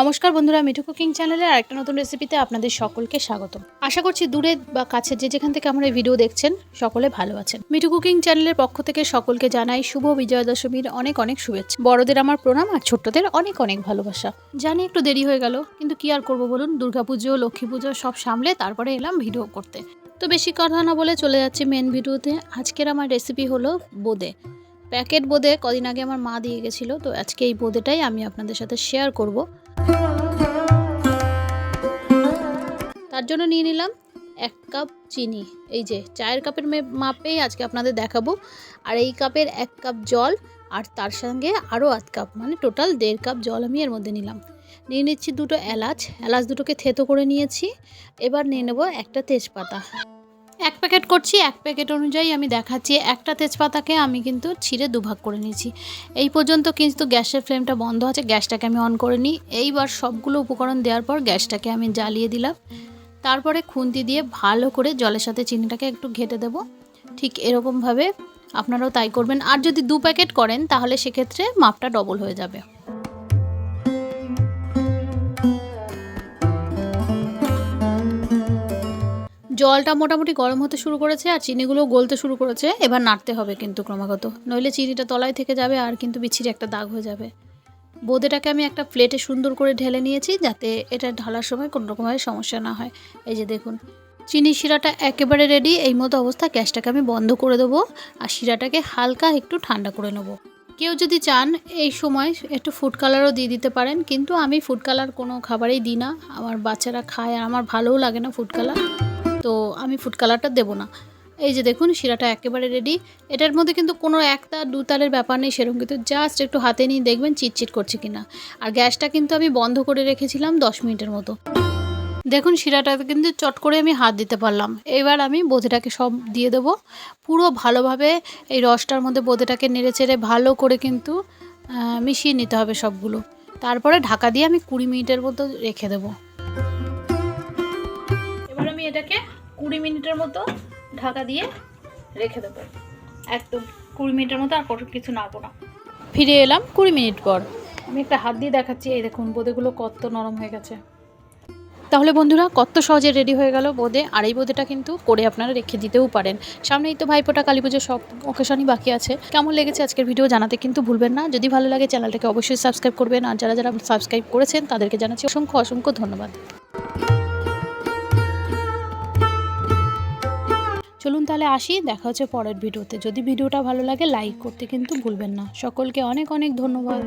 নমস্কার বন্ধুরা, মিঠু কুকিং চ্যানেলের আরেকটা নতুন রেসিপিতে আপনাদের সকলকে স্বাগত আশা করছি দূরে বা কাছে যে যেখান থেকে আমরা এই ভিডিও দেখছেন, সকলে ভালো আছেন। মিঠু কুকিং চ্যানেলের পক্ষ থেকে সকলকে জানাই শুভ বিজয়া দশমীর অনেক অনেক শুভেচ্ছা। বড়দের আমার প্রণাম আর ছোট্টদের অনেক অনেক ভালোবাসা। জানি একটু দেরি হয়ে গেল, কিন্তু কি আর করব বলুন? দুর্গাপুজো লক্ষ্মী পুজো সব সামলে তারপরে এলাম ভিডিও করতে। তো বেশি কথা না বলে চলে যাচ্ছে মেন ভিডিওতে আজকের আমার রেসিপি হলো বোঁদে। প্যাকেট বোঁদে কদিন আগে আমার মা দিয়ে গেছিল, তো আজকে এই বোঁদেটাই আমি আপনাদের সাথে শেয়ার করব। তার জন্য নিয়ে নিলাম এক কাপ চিনি। এই যে, চায়ের কাপের মাপেই আজকে আপনাদের দেখাবো। আর এই কাপের এক কাপ জল, আর তার সঙ্গে আরও আধ কাপ মানে টোটাল দেড় কাপ জল আমি এর মধ্যে নিলাম। নিয়ে নিচ্ছি দুটো এলাচ। এলাচ দুটোকে থেতো করে নিয়েছি। এবার নিয়ে নেব একটা তেজপাতা। এক প্যাকেট করছি, এক প্যাকেট অনুযায়ী আমি দেখাচ্ছি। একটা তেজপাতাকে আমি কিন্তু ছিঁড়ে দুভাগ করে নিয়েছি। এই পর্যন্ত কিন্তু গ্যাসের ফ্লেমটা বন্ধ আছে, গ্যাসটাকে আমি অন করে নিই। এইবার সবগুলো উপকরণ দেওয়ার পর গ্যাসটাকে আমি জ্বালিয়ে দিলাম। তারপরে খুন্তি দিয়ে ভালো করে জলের সাথে চিনিটাকে একটু ঘেটে দেবো। ঠিক এরকমভাবে আপনারাও তাই করবেন। আর যদি দু প্যাকেট করেন, তাহলে সেক্ষেত্রে মাপটা ডবল হয়ে যাবে। জলটা মোটামুটি গরম হতে শুরু করেছে আর চিনিগুলো গলতে শুরু করেছে। এবার নাড়তে হবে কিন্তু ক্রমাগত। নইলে চিনিটা তলায় থেকে যাবে আর কিন্তু বিচ্ছিরি একটা দাগ হয়ে যাবে। বোঁদেটাকে আমি একটা প্লেটে সুন্দর করে ঢেলে নিয়েছি যাতে এটা ঢালার সময় কোনো রকমভাবে সমস্যা না হয়। এই যে দেখুন, চিনি শিরাটা একেবারে রেডি এই মতো অবস্থা, গ্যাসটাকে আমি বন্ধ করে দেবো আর শিরাটাকে হালকা একটু ঠান্ডা করে নেব। কেউ যদি চান এই সময় একটু ফুড কালারও দিয়ে দিতে পারেন, কিন্তু আমি ফুড কালার কোনো খাবারেই দিই না। আমার বাচ্চারা খায় আর আমার ভালোও লাগে না ফুড কালার তো আমি ফুড কালারটা দেবো না। এই যে দেখুন, শিরাটা একেবারে রেডি এটার মধ্যে কিন্তু কোনো একটা দু তারের ব্যাপার নেই সেরকম, কিন্তু জাস্ট একটু হাতে নিয়ে দেখবেন চিটচিট করছে কিনা। আর গ্যাসটা কিন্তু আমি বন্ধ করে রেখেছিলাম দশ মিনিটের মতো। দেখুন শিরাটাতে কিন্তু চট করে আমি হাত দিতে পারলাম। এবার আমি বোঁদেটাকে সব দিয়ে দেবো। পুরো ভালোভাবে এই রসটার মধ্যে বোঁদেটাকে নেড়ে চেড়ে ভালো করে কিন্তু মিশিয়ে নিতে হবে সবগুলো। তারপরে ঢাকা দিয়ে আমি কুড়ি মিনিটের মতো রেখে দেবো। কুড়ি মিনিটের মতো ঢাকা দিয়ে রেখে দেবো। একদম কুড়ি মিনিটের মতো আর কোনো কিছু নাড়বো না। ফিরে এলাম কুড়ি মিনিট পর। আমি একটা হাত দিয়ে দেখাচ্ছি, এই দেখুন বোঁদেগুলো কত নরম হয়ে গেছে। তাহলে বন্ধুরা, কত সহজে রেডি হয়ে গেল বোঁদে, আর এই বোঁদেটা কিন্তু করে আপনারা রেখে দিতেও পারেন। সামনেই তো ভাইফোঁটা কালী পুজো সব অকেশনই বাকি আছে। কেমন লেগেছে আজকের ভিডিও জানাতে কিন্তু ভুলবেন না। যদি ভালো লাগে চ্যানেলটাকে অবশ্যই সাবস্ক্রাইব করবেন। আর যারা যারা সাবস্ক্রাইব করেছেন, তাদেরকে জানাচ্ছি অসংখ্য অসংখ্য ধন্যবাদ। চলুন তাহলে আসি, দেখা হচ্ছে পরের ভিডিওতে। যদি ভিডিওটা ভালো লাগে লাইক করতে কিন্তু ভুলবেন না। সকলকে অনেক অনেক ধন্যবাদ।